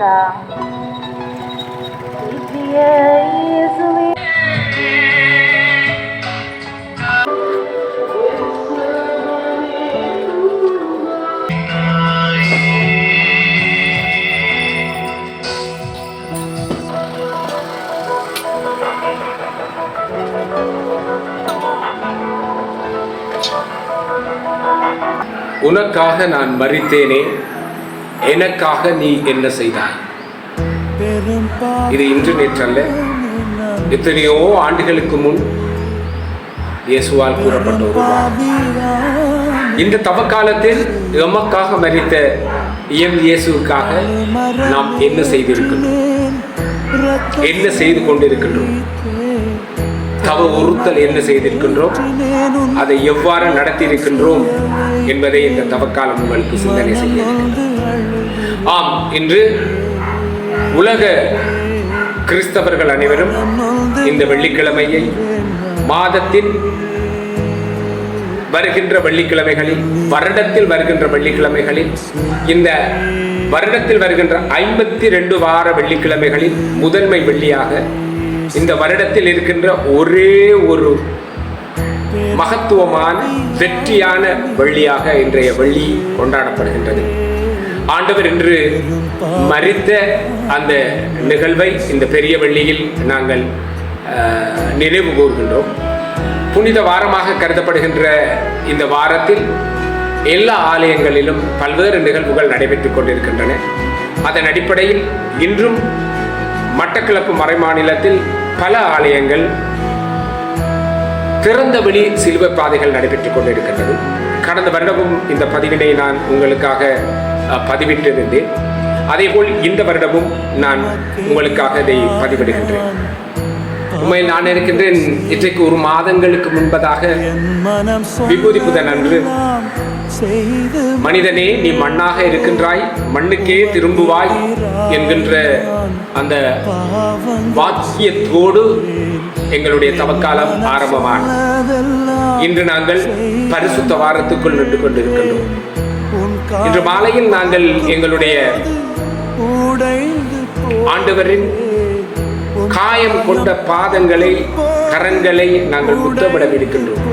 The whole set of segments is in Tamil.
இரக்கா உனக்காக நான் மறித்தேனே. எனக்காக நீ என்ன செய்தாய்? இது இன்று நேற்றல்ல. எத்தனையோ ஆண்டுகளுக்கு முன் இயேசுவால் கூறப்பட்ட ஒரு இந்த தவக்காலத்தில் எமக்காக மறித்த எம் இயேசுக்காக நாம் என்ன செய்திருக்கின்றோம்? என்ன செய்து கொண்டிருக்கின்றோம்? தவ உறுத்தல் என்ன செய்திருக்கின்றோம்? அதை எவ்வாறு நடத்தியிருக்கின்றோம்? என்பதை இந்த தவக்காலம் உங்களுக்கு சிந்தனை செய்ய ஆம் இன்று உலக கிறிஸ்தவர்கள் அனைவரும் இந்த வெள்ளிக்கிழமையை மாதத்தின் வருகின்ற வெள்ளிக்கிழமைகளில் வருடத்தில் வருகின்ற வெள்ளிக்கிழமைகளில் இந்த வருடத்தில் வருகின்ற ஐம்பத்தி ரெண்டு வார வெள்ளிக்கிழமைகளில் முதன்மை வெள்ளியாக இந்த வருடத்தில் இருக்கின்ற ஒரே ஒரு மகத்துவமான வெற்றியான வெள்ளியாக இன்றைய வெள்ளி கொண்டாடப்படுகின்றது. ஆண்டவர் இன்று மறித்த அந்த நிகழ்வை இந்த பெரிய வெள்ளியில் நாங்கள் அஹ், நினைவு கூர்கின்றோம். புனித வாரமாக கருதப்படுகின்ற இந்த வாரத்தில் எல்லா ஆலயங்களிலும் பல்வேறு நிகழ்வுகள் நடைபெற்றுக் கொண்டிருக்கின்றன. அதன் அடிப்படையில் இன்றும் மட்டக்களப்பு மறைமாநிலத்தில் பல ஆலயங்கள் திறந்த வெளி சிலுவை பாதைகள் நடைபெற்றுக் கொண்டிருக்கின்றது. கடந்த வருடமும் இந்த பதிவினை நான் உங்களுக்காக பதிவிட்டிருந்தேன். அதேபோல் இந்த வருடமும் நான் உங்களுக்காக இதை பதிவிடுகின்றேன். உண்மையில் நான் இருக்கின்றேன். இன்றைக்கு ஒரு மாதங்களுக்கு முன்பதாக விபூதி புதன் அன்று மனிதனே நீ மண்ணாக இருக்கின்றாய். மண்ணுக்கே திரும்புவாய் என்கின்ற அந்த வாக்கியத்தோடு எங்களுடைய தவக்காலம் ஆரம்பமான இன்று நாங்கள் பரிசுத்த வாரத்துக்குள் நின்று கொண்டிருக்கின்றோம். இன்று மாலையில் நாங்கள் எங்களுடைய ஆண்டவரின் காயம் கொண்ட பாதங்களை கரங்களை நாங்கள் முத்தமிடவிருக்கின்றோம்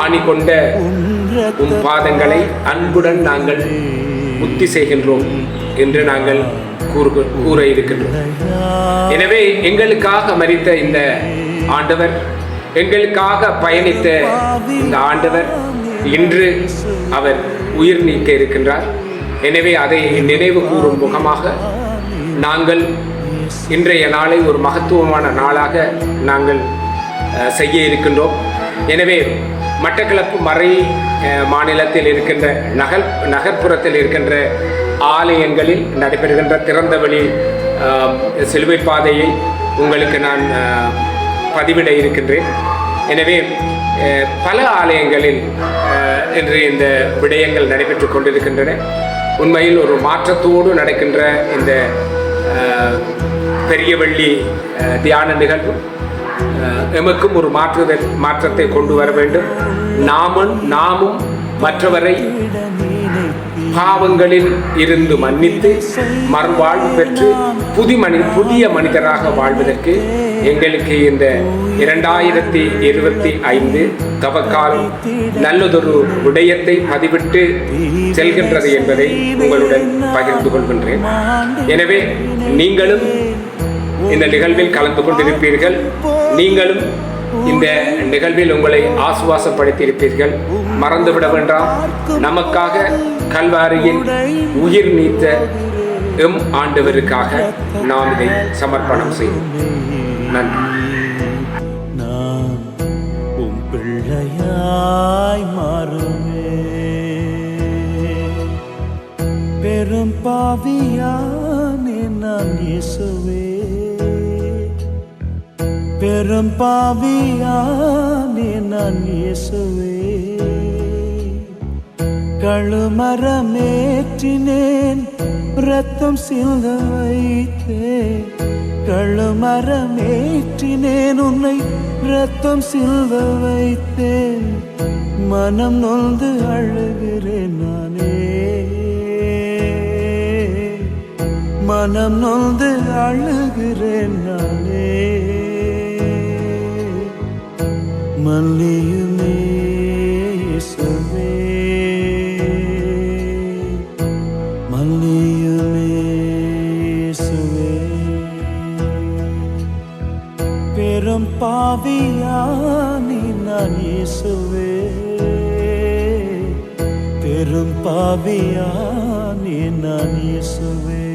ஆணி கொண்ட உம் பாதங்களை அன்புடன் நாங்கள் முத்தி செய்கின்றோம் என்று நாங்கள் கூறு இருக்கின்றோம் எனவே எங்களுக்காக மரித்த இந்த ஆண்டவர் எங்களுக்காக பயணித்த இந்த ஆண்டவர் இன்று அவர் உயிர் நீக்க இருக்கின்றார். எனவே அதை நினைவு கூறும் முகமாக நாங்கள் இன்றைய நாளை ஒரு மகத்துவமான நாளாக நாங்கள் செய்ய இருக்கின்றோம். எனவே மட்டக்களப்பு மறை மாநிலத்தில் இருக்கின்ற நகர் நகர்ப்புறத்தில் இருக்கின்ற ஆலயங்களில் நடைபெறுகின்ற திறந்தவெளி சிலுவை பாதையை உங்களுக்கு நான் பதிவிட இருக்கின்றேன். எனவே பல ஆலயங்களில் இன்று இந்த விடயங்கள் நடைபெற்று கொண்டிருக்கின்றன. உண்மையில் ஒரு மாற்றத்தோடு நடக்கின்ற இந்த பெரிய வெள்ளி தியான நிகழ்வு. எமக்கும் ஒரு மாற்றுதல் மாற்றத்தை கொண்டு வர வேண்டும். நாமும் நாமும் மற்றவரை பாவங்களில் இருந்து மன்னித்து மறுவாழ்வு பெற்று புதி மனி புதிய மனிதராக வாழ்வதற்கு எங்களுக்கு இந்த இரண்டாயிரத்தி இருபத்தி ஐந்து தவக்காலம் நல்லதொரு விடயத்தை பதிவிட்டு செல்கின்றது என்பதை உங்களுடன் பகிர்ந்து கொள்கின்றேன். எனவே நீங்களும் இந்த நிகழ்வில் கலந்து கொண்டிருப்பீர்கள். நீங்களும் இந்த நிகழ்வில் உங்களை ஆசுவாசப்படுத்தியிருப்பீர்கள். மறந்துவிட வேண்டாம் நமக்காக கல்வாரியின் உயிர் நீத்த எம் ஆண்டவருக்காக நாம் இதை சமர்ப்பணம் செய்வோம். நன்றி. நான் உம் பிள்ளையாய் மாறுமே. பெரும் பாவியானே நான் இயேசு பெரும் பாவியானே நான் இயேசுவே. கழுமரமேற்றினேன் ரத்தம் சிந்த வைத்தே கழுமரமேற்றினேன் உன்னை ரத்தம் சிந்த வைத்தேன். மனம் நொந்து அழுகிறேன் நானே. மனம் நொந்து அழுகிறேன் நான். மல்லியுமே மல்லியுமே பெரும் பாவியானி நான் இயேசுவே. பெரும் பாவியானி நான் இயேசுவே.